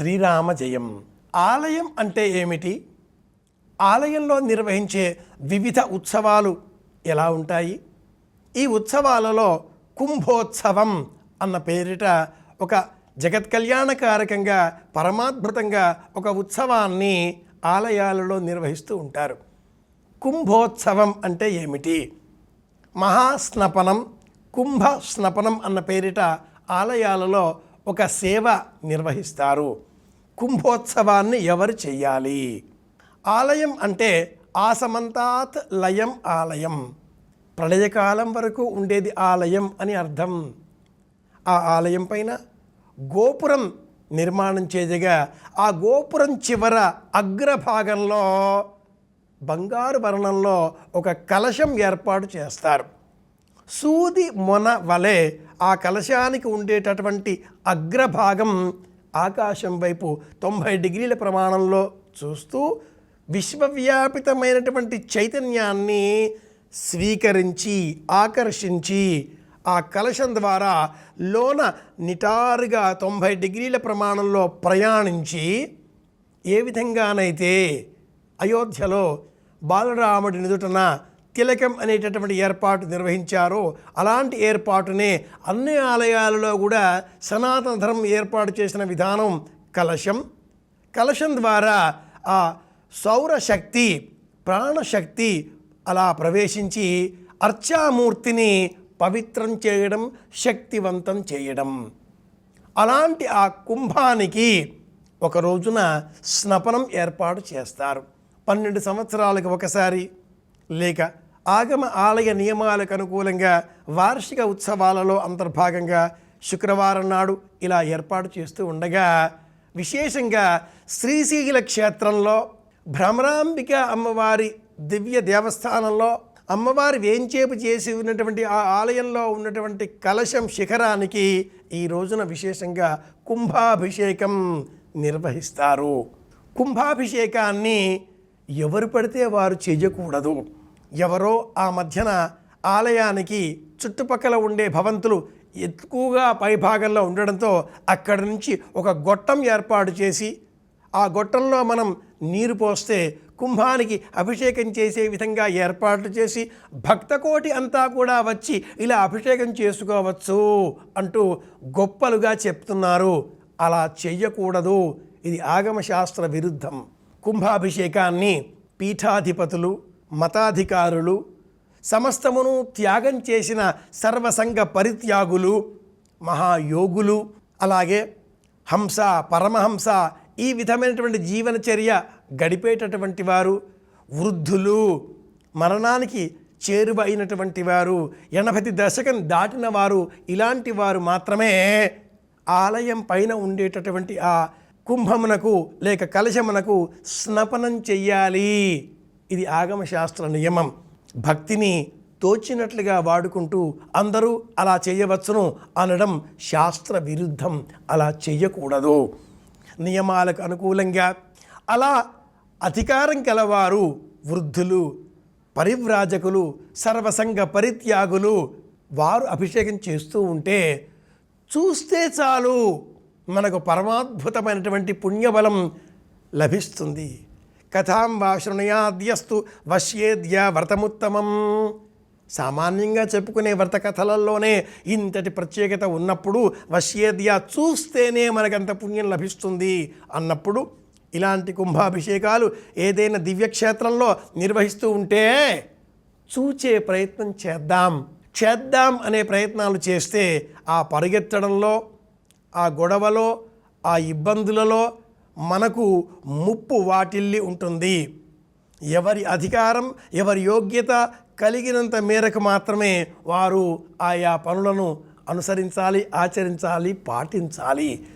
శ్రీరామ జయం ఆలయం అంటే ఏమిటి? ఆలయంలో నిర్వహించే వివిధ ఉత్సవాలు ఎలా ఉంటాయి? ఈ ఉత్సవాలలో కుంభోత్సవం అన్న పేరిట ఒక జగత్ కళ్యాణకారకంగా పరమాద్భుతంగా ఒక ఉత్సవాన్ని ఆలయాలలో నిర్వహిస్తూ ఉంటారు. కుంభోత్సవం అంటే ఏమిటి? మహాస్నపనం కుంభ స్నపనం అన్న పేరిట ఆలయాలలో ఒక సేవ నిర్వహిస్తారు. కుంభోత్సవాన్ని ఎవరు చెయ్యాలి? ఆలయం అంటే ఆసమంతాత్ లయం ఆలయం. ప్రళయకాలం వరకు ఉండేది ఆలయం అని అర్థం. ఆ ఆలయం పైన గోపురం నిర్మాణం చేయగా ఆ గోపురం చివర అగ్రభాగంలో బంగారు వర్ణంలో ఒక కలశం ఏర్పాటు చేస్తారు. సూది మొన వలె ఆ కలశానికి ఉండేటటువంటి అగ్రభాగం ఆకాశం వైపు తొంభై డిగ్రీల ప్రమాణంలో చూస్తూ విశ్వవ్యాపితమైనటువంటి చైతన్యాన్ని స్వీకరించి ఆకర్షించి ఆ కలశం ద్వారా లోన నిటారుగా తొంభై డిగ్రీల ప్రమాణంలో ప్రయాణించి ఏ విధంగానైతే అయోధ్యలో బాలరాముడి నిదుటన తిలకం అనేటటువంటి ఏర్పాటు నిర్వహించారో అలాంటి ఏర్పాటునే అన్ని ఆలయాలలో కూడా సనాతన ధర్మం ఏర్పాటు చేసిన విధానం కలశం. కలశం ద్వారా ఆ సౌరశక్తి ప్రాణశక్తి అలా ప్రవేశించి అర్చామూర్తిని పవిత్రం చేయడం శక్తివంతం చేయడం. అలాంటి ఆ కుంభానికి ఒక రోజున స్నపనం ఏర్పాటు చేస్తారు. పన్నెండు సంవత్సరాలకు ఒకసారి లేక ఆగమ ఆలయ నియమాలకు అనుకూలంగా వార్షిక ఉత్సవాలలో అంతర్భాగంగా శుక్రవారం నాడు ఇలా ఏర్పాటు చేస్తూ ఉండగా విశేషంగా శ్రీశైల క్షేత్రంలో భ్రమరాంబిక అమ్మవారి దివ్య దేవస్థానంలో అమ్మవారి వేంచేపు చేసి ఉన్నటువంటి ఆ ఆలయంలో ఉన్నటువంటి కలశం శిఖరానికి ఈ రోజున విశేషంగా కుంభాభిషేకం నిర్వహిస్తారు. కుంభాభిషేకాన్ని ఎవరు పడితే వారు చేయకూడదు. ఎవరో ఆ మధ్యన ఆలయానికి చుట్టుపక్కల ఉండే భవంతులు ఎక్కువగా పైభాగంలో ఉండడంతో అక్కడి నుంచి ఒక గొట్టం ఏర్పాటు చేసి ఆ గొట్టంలో మనం నీరు పోస్తే కుంభానికి అభిషేకం చేసే విధంగా ఏర్పాట్లు చేసి భక్తకోటి అంతా కూడా వచ్చి ఇలా అభిషేకం చేసుకోవచ్చు అంటూ గొప్పలుగా చెప్తున్నారు. అలా చెయ్యకూడదు. ఇది ఆగమశాస్త్ర విరుద్ధం. కుంభాభిషేకాన్ని పీఠాధిపతులు మతాధికారులు సమస్తమును త్యాగం చేసిన సర్వసంగ పరిత్యాగులు మహాయోగులు అలాగే హంస పరమహంస ఈ విధమైనటువంటి జీవనచర్య గడిపేటటువంటి వారు వృద్ధులు మరణానికి చేరువ అయినటువంటి వారు ఎనభై దశకం దాటిన వారు ఇలాంటి వారు మాత్రమే ఆలయం పైన ఉండేటటువంటి ఆ కుంభమునకు లేక కలశమునకు స్నపనం చెయ్యాలి. ఇది ఆగమశాస్త్ర నియమం. భక్తిని తోచినట్లుగా వాడుకుంటూ అందరూ అలా చేయవచ్చును అనడం శాస్త్ర విరుద్ధం. అలా చేయకూడదు. నియమాలకు అనుకూలంగా అలా అధికారం కలవారు వృద్ధులు పరివ్రాజకులు సర్వసంగ పరిత్యాగులు వారు అభిషేకం చేస్తూ ఉంటే చూస్తే చాలు మనకు పరమాద్భుతమైనటువంటి పుణ్యబలం లభిస్తుంది. కథాం వా శృణయాద్యస్తు వశ్యేద్య వ్రతముత్తమం. సామాన్యంగా చెప్పుకునే వ్రత కథలలోనే ఇంతటి ప్రత్యేకత ఉన్నప్పుడు వశ్యేద్య చూస్తేనే మనకంత పుణ్యం లభిస్తుంది అన్నప్పుడు ఇలాంటి కుంభాభిషేకాలు ఏదైనా దివ్యక్షేత్రంలో నిర్వహిస్తూ ఉంటే చూచే ప్రయత్నం చేద్దాం. చేద్దాం అనే ప్రయత్నాలు చేస్తే ఆ పరిగెత్తడంలో ఆ గొడవలో ఆ ఇబ్బందులలో మనకు ముప్పు వాటిల్లి ఉంటుంది. ఎవరి అధికారం ఎవరి యోగ్యత కలిగినంత మేరకు మాత్రమే వారు ఆయా పనులను అనుసరించాలి ఆచరించాలి పాటించాలి.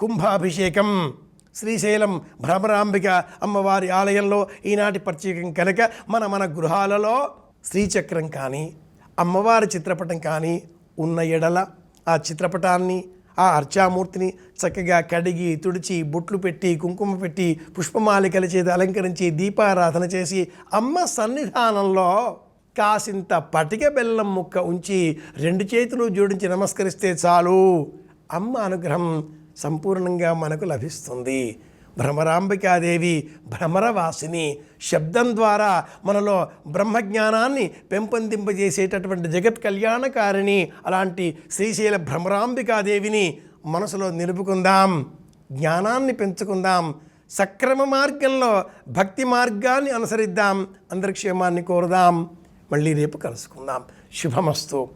కుంభాభిషేకం శ్రీశైలం భ్రమరాంబిక అమ్మవారి ఆలయంలో ఈనాటి ప్రత్యేకం కనుక మన మన గృహాలలో శ్రీచక్రం కానీ అమ్మవారి చిత్రపటం కానీ ఉన్న ఎడల ఆ చిత్రపటాన్ని ఆ అర్చామూర్తిని చక్కగా కడిగి తుడిచి బొట్లు పెట్టి కుంకుమ పెట్టి పుష్పమాలికల చేత అలంకరించి దీపారాధన చేసి అమ్మ సన్నిధానంలో కాసింత పటిక బెల్లం ముక్క ఉంచి రెండు చేతులు జోడించి నమస్కరిస్తే చాలు. అమ్మ అనుగ్రహం సంపూర్ణంగా మనకు లభిస్తుంది. భ్రమరాంబికాదేవి భ్రమరవాసిని శబ్దం ద్వారా మనలో బ్రహ్మజ్ఞానాన్ని పెంపొందింపజేసేటటువంటి జగత్ కళ్యాణకారిణి అలాంటి శ్రీశైల భ్రమరాంబికాదేవిని మనసులో నిలుపుకుందాం జ్ఞానాన్ని పెంచుకుందాం సక్రమ మార్గంలో భక్తి మార్గాన్ని అనుసరిద్దాం అందరి క్షేమాన్ని కోరుదాం. మళ్ళీ రేపు కలుసుకుందాం. శుభమస్తు.